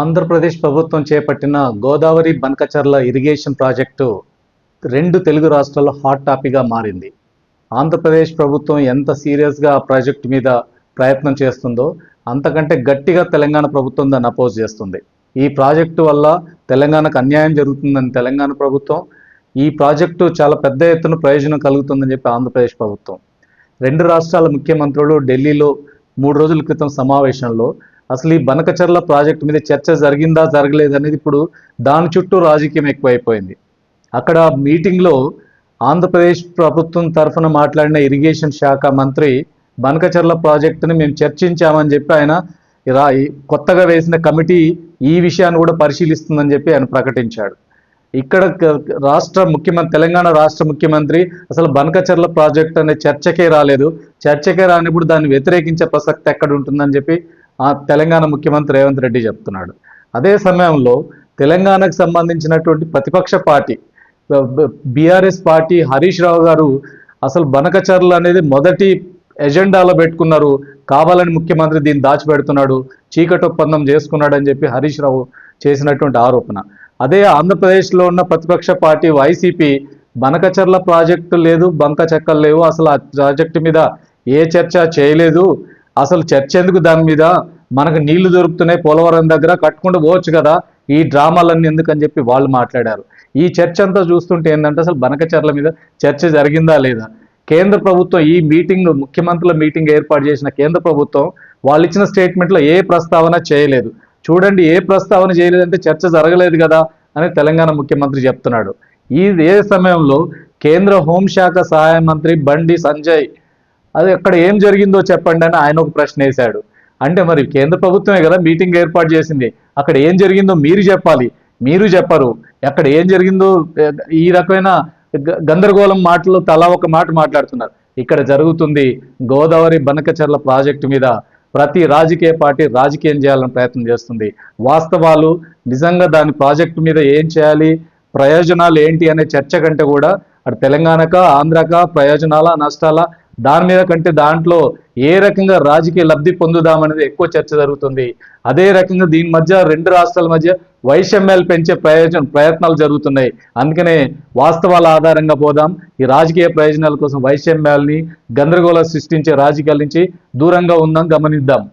ఆంధ్రప్రదేశ్ ప్రభుత్వం చేపట్టిన Godavari Banakacherla irrigation project రెండు తెలుగు రాష్ట్రాల్లో హాట్ టాపిక్గా మారింది. ఆంధ్రప్రదేశ్ ప్రభుత్వం ఎంత సీరియస్గా ఆ ప్రాజెక్టు మీద ప్రయత్నం చేస్తుందో అంతకంటే గట్టిగా తెలంగాణ ప్రభుత్వం దాన్ని అపోజ్ చేస్తుంది. ఈ ప్రాజెక్టు వల్ల తెలంగాణకు అన్యాయం జరుగుతుందని తెలంగాణ ప్రభుత్వం ఈ ప్రాజెక్టు చాలా పెద్ద ఎత్తున ప్రయోజనం కలుగుతుందని చెప్పి ఆంధ్రప్రదేశ్ ప్రభుత్వం. రెండు రాష్ట్రాల ముఖ్యమంత్రులు ఢిల్లీలో మూడు రోజుల క్రితం సమావేశంలో అసలు ఈ బనకచర్ల ప్రాజెక్టు మీద చర్చ జరిగిందా జరగలేదు అనేది ఇప్పుడు దాని చుట్టూ రాజకీయం ఎక్కువైపోయింది. అక్కడ మీటింగ్లో ఆంధ్రప్రదేశ్ ప్రభుత్వం తరఫున మాట్లాడిన ఇరిగేషన్ శాఖ మంత్రి బనకచర్ల ప్రాజెక్టుని మేము చర్చించామని చెప్పి ఆయన రా కొత్తగా వేసిన కమిటీ ఈ విషయాన్ని కూడా పరిశీలిస్తుందని చెప్పి ఆయన ప్రకటించాడు. ఇక్కడ రాష్ట్ర ముఖ్యమంత్రి తెలంగాణ రాష్ట్ర ముఖ్యమంత్రి అసలు బనకచర్ల ప్రాజెక్ట్ అనే చర్చకే రాలేదు. చర్చకే రానిప్పుడు దాన్ని వ్యతిరేకించే ప్రసక్తి ఎక్కడ ఉంటుందని చెప్పి తెలంగాణ ముఖ్యమంత్రి రేవంత్ రెడ్డి చెప్తున్నాడు. అదే సమయంలో తెలంగాణకు సంబంధించినటువంటి ప్రతిపక్ష party BRS party Harish Rao garu అసలు బనకచర్లు అనేది మొదటి ఎజెండాలో పెట్టుకున్నారు. కావాలని ముఖ్యమంత్రి దీన్ని దాచిపెడుతున్నాడు చీకటి ఒప్పందం చేసుకున్నాడని చెప్పి హరీష్ రావు చేసినటువంటి ఆరోపణ. అదే ఆంధ్రప్రదేశ్లో ఉన్న ప్రతిపక్ష పార్టీ వైసీపీ బనకచర్ల ప్రాజెక్టు లేదు బంక చెక్కలు లేవు అసలు ఆ ప్రాజెక్టు మీద ఏ చర్చ చేయలేదు. అసలు చర్చ ఎందుకు దాని మీద? మనకు నీళ్ళు దొరుకుతున్నాయి పోలవరం దగ్గర కట్టుకుంటూ పోవచ్చు కదా. ఈ డ్రామాలన్నీ ఎందుకని చెప్పి వాళ్ళు మాట్లాడారు. ఈ చర్చ అంతా చూస్తుంటే ఏంటంటే అసలు బనకచర్ల మీద చర్చ జరిగిందా లేదా? కేంద్ర ప్రభుత్వం ఈ మీటింగ్ ముఖ్యమంత్రుల మీటింగ్ ఏర్పాటు చేసిన కేంద్ర ప్రభుత్వం వాళ్ళు ఇచ్చిన స్టేట్మెంట్లో ఏ ప్రస్తావన చేయలేదు. చూడండి ఏ ప్రస్తావన చేయలేదంటే చర్చ జరగలేదు కదా అని తెలంగాణ ముఖ్యమంత్రి చెప్తున్నాడు. ఈ ఏ సమయంలో కేంద్ర హోంశాఖ సహాయ మంత్రి బండి సంజయ్ అది అక్కడ ఏం జరిగిందో చెప్పండి అని ఆయన ఒక ప్రశ్న వేశాడు. అంటే మరి కేంద్ర ప్రభుత్వమే కదా మీటింగ్ ఏర్పాటు చేసింది. అక్కడ ఏం జరిగిందో మీరు చెప్పాలి. మీరు చెప్పరు. ఎక్కడ ఏం జరిగిందో ఈ రకమైన గ- గందరగోళం మాటలు తలా ఒక మాట మాట్లాడుతున్నారు. ఇక్కడ జరుగుతుంది గోదావరి బనకచర్ల ప్రాజెక్టు మీద ప్రతి రాజకీయ పార్టీ రాజకీయం చేయాలని ప్రయత్నం చేస్తుంది. వాస్తవాలు నిజంగా దాని ప్రాజెక్టు మీద ఏం చేయాలి ప్రయోజనాలు ఏంటి అనే చర్చ కంటే కూడా అటు తెలంగాణక ఆంధ్రక ప్రయోజనాల నష్టాల దాని మీద కంటే దాంట్లో ఏ రకంగా రాజకీయ లబ్ధి పొందుదామనేది ఎక్కువ చర్చ జరుగుతుంది. అదే రకంగా దీని మధ్య రెండు రాష్ట్రాల మధ్య వైషమ్యాలు పెంచే ప్రయోజనం ప్రయత్నాలు జరుగుతున్నాయి. అందుకనే వాస్తవాల ఆధారంగా పోదాం. ఈ రాజకీయ ప్రయోజనాల కోసం వైషమ్యాల్ని గందరగోళం సృష్టించే రాజకీయాల నుంచి దూరంగా ఉందాం గమనిద్దాం.